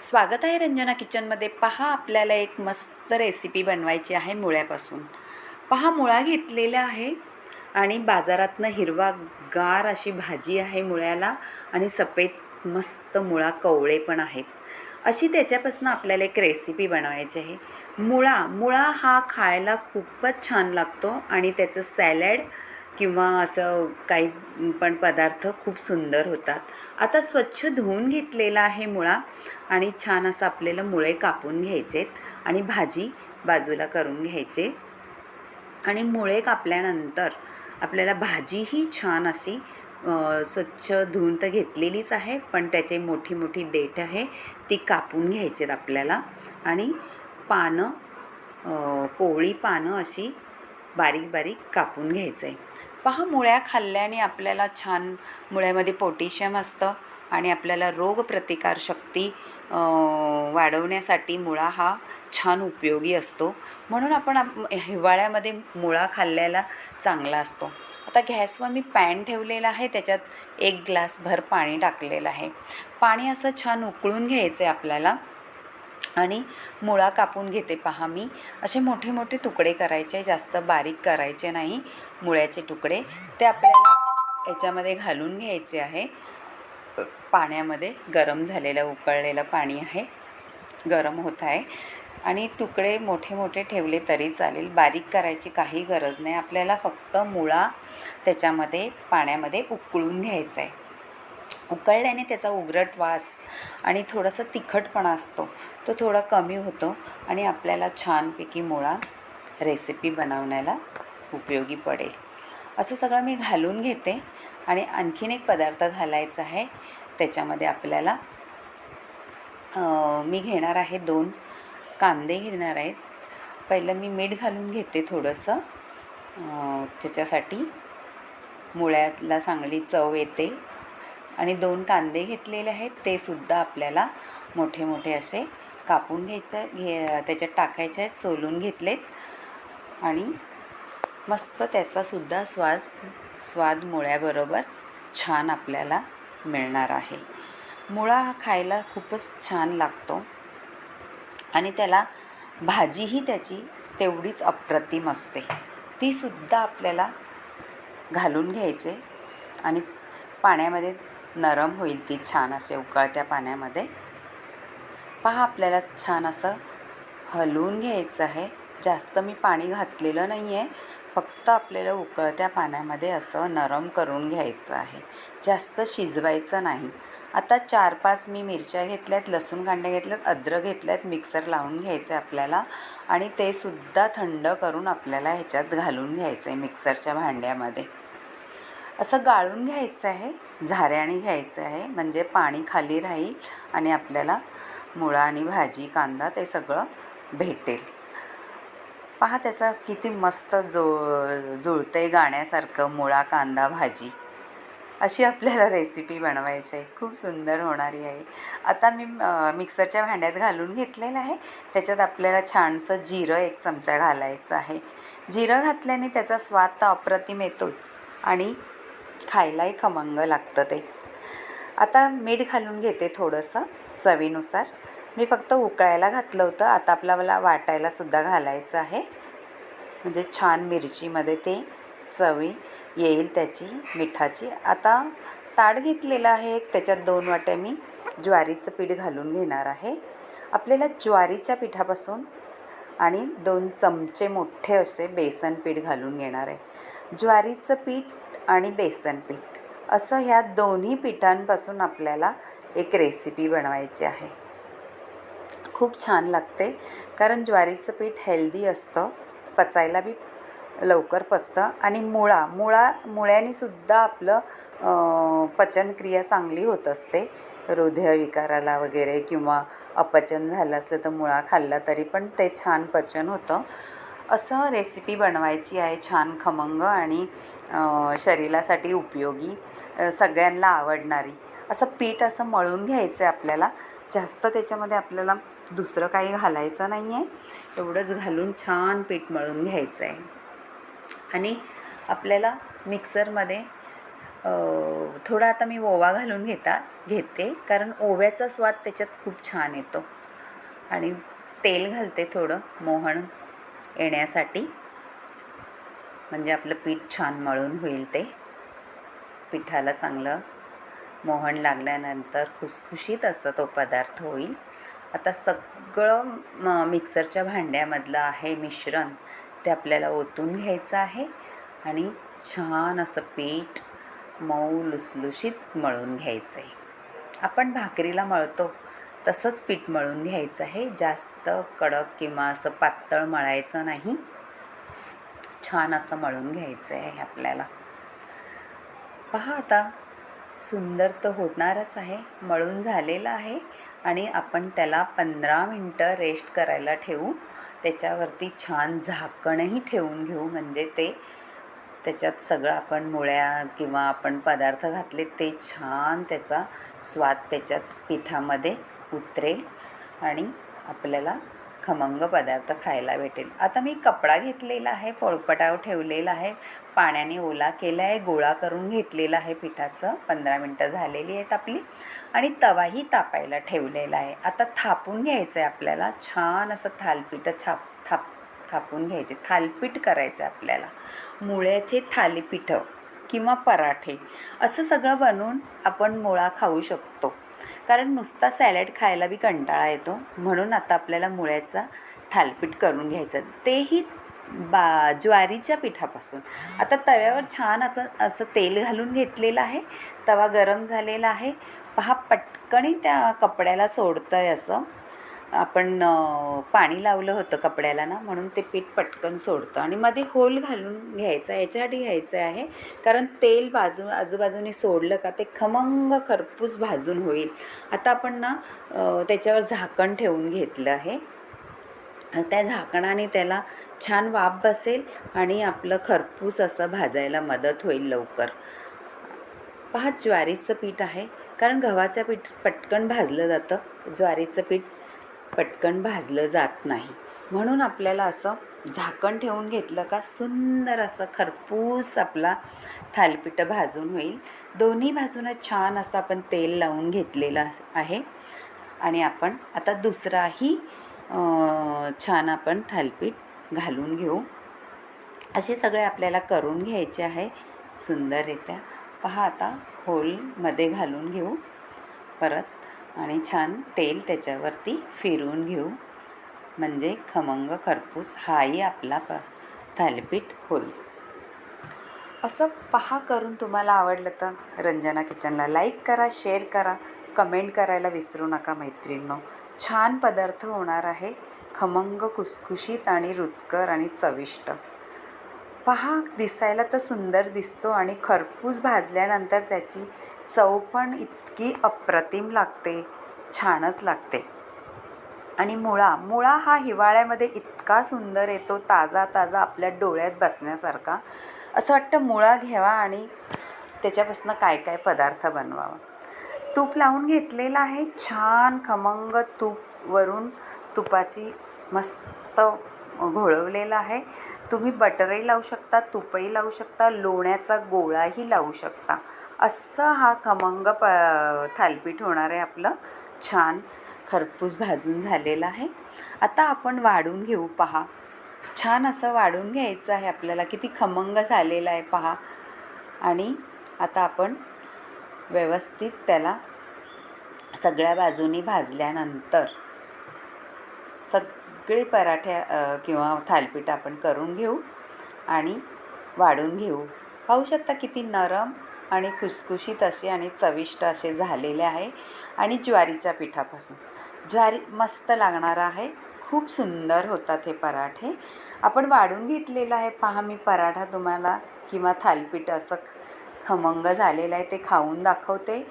स्वागत आहे रंजना किचनमध्ये. पहा आपल्याला एक मस्त रेसिपी बनवायची आहे मुळ्यापासून. पहा मुळा घेतलेला आहे आणि बाजारातनं हिरवा गार अशी भाजी आहे मुळ्याला आणि सफेद मस्त मुळा कवळे पण आहेत. अशी त्याच्यापासून आपल्याला एक रेसिपी बनवायची आहे. मुळा मुळा हा खायला खूपच छान लागतो आणि त्याचं सॅलड किंवा असं काही पण पदार्थ खूप सुंदर होतात. आता स्वच्छ धुवून घेतलेला आहे मुळा आणि छान असं आपल्याला मुळे कापून घ्यायचेत आणि भाजी बाजूला करून घ्यायचे. आणि मुळे कापल्यानंतर आपल्याला भाजीही छान अशी स्वच्छ धुवून तर घेतलेलीच आहे पण त्याचे मोठी मोठी देठ आहे ती कापून घ्यायचेत आपल्याला. आणि पानं कोवळी पानं अशी बारीक बारीक कापून घ्यायचं आहे पहा मुळ्या खाल्ल्याने आपल्याला छान मुळ्यामध्ये पोटॅशियम असतं आणि आपल्याला रोगप्रतिकारशक्ती वाढवण्यासाठी मुळा हा छान उपयोगी असतो. म्हणून आपण आप हिवाळ्यामध्ये मुळा खाल्ल्याला चांगला असतो. आता गॅसवर मी पॅन ठेवलेला आहे त्याच्यात एक ग्लासभर पाणी टाकलेलं आहे. पाणी असं छान उकळून घ्यायचं आहे आपल्याला. आणि मुळा कापून घेते पहा मी. असे मोठे मोठे तुकडे करायचे जास्त बारीक करायचे नाही मुळ्याचे तुकडे. ते आपल्याला याच्यामध्ये घालून घ्यायचे आहे. पाण्यामध्ये गरम झालेलं उकळलेलं पाणी आहे. गरम होत आहे. आणि तुकडे मोठे मोठे ठेवले तरी चालेल. बारीक करायची काही गरज नाही. आपल्याला फक्त मुळा त्याच्यामध्ये पाण्यामध्ये उकळून घ्यायचा आहे. उकळल्याने त्याचा उगरट वास आणि थोडंसं तिखटपणा असतो. तो थोडा कमी होतो आणि आपल्याला छानपैकी मुळा रेसिपी बनवण्याला उपयोगी पडेल. असं सगळं मी घालून घेते आणि आणखीन एक पदार्थ घालायचा आहे. त्याच्यामध्ये आपल्याला मी घेणार आहे दोन कांदे घेणार आहेत. पहिलं मी मीठ घालून घेते थोडंसं. त्याच्यासाठी मुळ्याला चांगली चव येते. आणि दोन कांदे घेतलेले आहेत ते सुद्धा आपल्याला मोठे मोठे असे कापून घ्यायचं घे त्याच्यात टाकायचे आहेत सोलून घेतलेत. आणि मस्त त्याचासुद्धा स्वाद स्वाद मुळ्याबरोबर छान आपल्याला मिळणार आहे. मुळा हा खायला खूपच छान लागतो. आणि त्याला भाजीही त्याची तेवढीच अप्रतिम असते. तीसुद्धा आपल्याला घालून घ्यायचे आणि पाण्यामध्ये नरम होईल ती छान असे उकळत्या पाण्यामध्ये. पहा आपल्याला छान असं हलवून घ्यायचं आहे. जास्त मी पाणी घातलेलं नाही आहे फक्त आपल्याला उकळत्या पाण्यामध्ये असं नरम करून घ्यायचं आहे. जास्त शिजवायचं नाही. आता चार पाच मी मिरच्या घेतल्यात लसूण कांड्या घेतल्यात अद्रक घेतल्यात मिक्सर लावून घ्यायचं आहे आपल्याला. आणि ते सुद्धा थंड करून आपल्याला ह्याच्यात घालून घ्यायचं आहे मिक्सरच्या भांड्यामध्ये. असं गाळून घ्यायचं आहे. झाऱ्याने घ्यायचं आहे. म्हणजे पाणी खाली राहील आणि आपल्याला मुळा आणि भाजी कांदा ते सगळं भेटेल. पहा त्याचा किती मस्त जु जुळतं आहे गाण्यासारखं मुळा कांदा भाजी. अशी आपल्याला रेसिपी बनवायची आहे. खूप सुंदर होणारी आहे. आता मी मिक्सरच्या भांड्यात घालून घेतलेलं आहे. त्याच्यात आपल्याला छानसं जिरं एक चमचा घालायचं आहे. जिरं घातल्याने त्याचा स्वाद तर अप्रतिम येतोच. आणि खायलाही खमंग लागतं ते. आता मीठ घालून घेते थोडंसं चवीनुसार. मी फक्त उकळायला घातलं होतं. आता आपल्याला वाटायलासुद्धा घालायचं आहे. म्हणजे छान मिरचीमध्ये ते चवी येईल त्याची मिठाची. आता ताट घेतलेलं आहे एक त्याच्यात दोन वाट्या मी ज्वारीचं पीठ घालून घेणार आहे. आपल्याला ज्वारीच्या पिठापासून आणि दोन चमचे मोठे असे बेसन पीठ घालून घेणार आहे. ज्वारीचं पीठ आणि बेसन पीठ. असं ह्या दोन्ही पिठांपासून आपल्याला एक रेसिपी बनवायची आहे. खूप छान लागते कारण ज्वारीचं पीठ हेल्दी असतं पचायला बी लवकर पचतं आणि मुळा मुळा मुळ्यानीसुद्धा आपलं पचनक्रिया चांगली होत असते. हृदयविकाराला वगैरे किंवा अपचन झालं असलं तर मुळा खाल्ला तरी पण ते छान पचन होतं. असं रेसिपी बनवायची आहे छान खमंग आणि शरीरासाठी उपयोगी सगळ्यांना आवडणारी. असं पीठ असं मळून घ्यायचं आहे आपल्याला. जास्त त्याच्यामध्ये आपल्याला दुसरं काही घालायचं नाही आहे एवढंच घालून छान पीठ मळून घ्यायचं आहे आणि आपल्याला मिक्सरमध्ये थोडा आता मी ओवा घालून घेता घेते. कारण ओव्याचा स्वाद त्याच्यात खूप छान येतो. आणि तेल घालते थोडं मोहन येण्यासाठी. म्हणजे आपलं पीठ छान मळून होईल ते. पिठाला चांगलं मोहन लागल्यानंतर खुसखुशीत असं तो पदार्थ होईल. आता सगळं म मिक्सरच्या भांड्यामधलं आहे मिश्रण ते आपल्याला ओतून घ्यायचं आहे. आणि छान असं पीठ मऊ लुसलुशीत मळून घ्यायचं आहे आपण भाकरीला मळतो. तसंच पीठ मळून घ्यायचं आहे. जास्त कडक किंवा असं पातळ मळायचं नाही. छान असं मळून घ्यायचं आहे आपल्याला. पहा आता सुंदर तर होणारच आहे. मळून झालेलं आहे आणि आपण त्याला पंधरा मिनटं रेस्ट करायला ठेवू. त्याच्यावरती छान झाकणही ठेवून घेऊ. म्हणजे ते त्याच्यात सगळं आपण मुळ्या किंवा आपण पदार्थ घातले ते छान त्याचा स्वाद त्याच्यात पिठामध्ये उतरेल आणि आपल्याला खमंग पदार्थ खायला भेटेल. आता मी कपडा घेतलेला आहे पोळपटाव ठेवलेला आहे पाण्याने ओला केला आहे गोळा करून घेतलेला आहे पिठाचं. पंधरा मिनटं झालेली आहेत आपली आणि तवाही तापायला ठेवलेला आहे. आता थापून घ्यायचं आहे आपल्याला छान असं थालपीठ छाप थाप थापून घ्यायचे. थालपीठ करायचं आहे आपल्याला. मुळ्याचे थालीपीठं किंवा पराठे असं सगळं बनवून आपण मुळा खाऊ शकतो. कारण नुसता सॅलड खायला बी कंटाळा येतो. म्हणून आता आपल्याला मुळ्याचा थालपीठ करून घ्यायचं. तेही बा ज्वारीच्या पिठापासून. आता तव्यावर छान आपण असं तेल घालून घेतलेलं आहे. तवा गरम झालेला आहे. पहा पटकणी त्या कपड्याला सोडतं आहे असं. आपण पाणी लावलं होतं कपड्याला ना म्हणून ते पीठ पटकन सोडतं. आणि मध्ये होल घालून घ्यायचं आहे याच्यासाठी घ्यायचं आहे. कारण तेल बाजू आजूबाजूने सोडलं का ते खमंग खरपूस भाजून होईल. आता आपण ना त्याच्यावर झाकण ठेवून घेतलं आहे. त्या झाकणाने त्याला छान वाफ बसेल आणि आपलं खरपूस असं भाजायला मदत होईल लवकर. पहा ज्वारीचं पीठ आहे. कारण गव्हाचं पीठ पटकन भाजलं जातं. ज्वारीचं पीठ पटकन भाजलं जात नाही. म्हणून आपल्याला असं झाकण ठेवून घेतलं का सुंदर असं खरपूस आपला थालपीठ भाजून होईल. दोन्ही बाजूनं छान असं आपण तेल लावून घेतलेलं आहे. आणि आपण आता दुसराही छान आपण थालपीठ घालून घेऊ. असे सगळे आपल्याला करून घ्यायचे आहे सुंदररित्या. पहा आता होलमध्ये घालून घेऊ. परत आणि छान तेल त्याच्यावरती फिरवून घेऊ. म्हणजे खमंग खरपूस हाही आपला प थालीपीठ होईल. असं पहा करून तुम्हाला आवडलं तर. रंजना किचनला लाईक करा शेअर करा कमेंट करायला विसरू नका मैत्रिणींनो. छान पदार्थ होणार आहे. खमंग खुसखुशीत आणि रुचकर आणि चविष्ट. पहा दिसायला तर सुंदर दिसतो आणि खरपूस भाजल्यानंतर त्याची चव पण इतकी अप्रतिम लागते छानच लागते. आणि मुळा मुळा हा हिवाळ्यामध्ये इतका सुंदर येतो ताजा ताजा आपल्या डोळ्यात बसण्यासारखा. असं वाटतं मुळा घ्यावा आणि त्याच्यापासून काय काय पदार्थ बनवावा. तूप लावून घेतलेलं आहे छान खमंग तूप वरून तुपाची मस्त घोळवलेलं आहे. तुम्ही बटरही लावू शकता तुपही लावू शकता लोण्याचा गोळाही लावू शकता. असं हा खमंग प थालपीठ होणार आहे आपलं. छान खरपूस भाजून झालेलं आहे. आता आपण वाढून घेऊ पहा. छान असं वाढून घ्यायचं आहे आपल्याला. किती खमंग झालेला आहे पहा. आणि आता आपण व्यवस्थित त्याला सगळ्या बाजूनी भाजल्यानंतर सग सगळे पराठ्या किंवा थालपीठ आपण करून घेऊ आणि वाढून घेऊ. पाहू शकता किती नरम आणि खुसखुशीत असे आणि चविष्ट असे झालेले आहे आणि ज्वारीच्या पिठापासून. ज्वारी मस्त लागणार आहे. खूप सुंदर होतात हे पराठे. आपण वाढून घेतलेलं आहे. पहा मी पराठा तुम्हाला किंवा थालपीठ असं खमंग झालेलं आहे ते खाऊन दाखवते.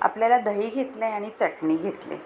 आपल्याला दही घेतलं आहे आणि चटणी घेतली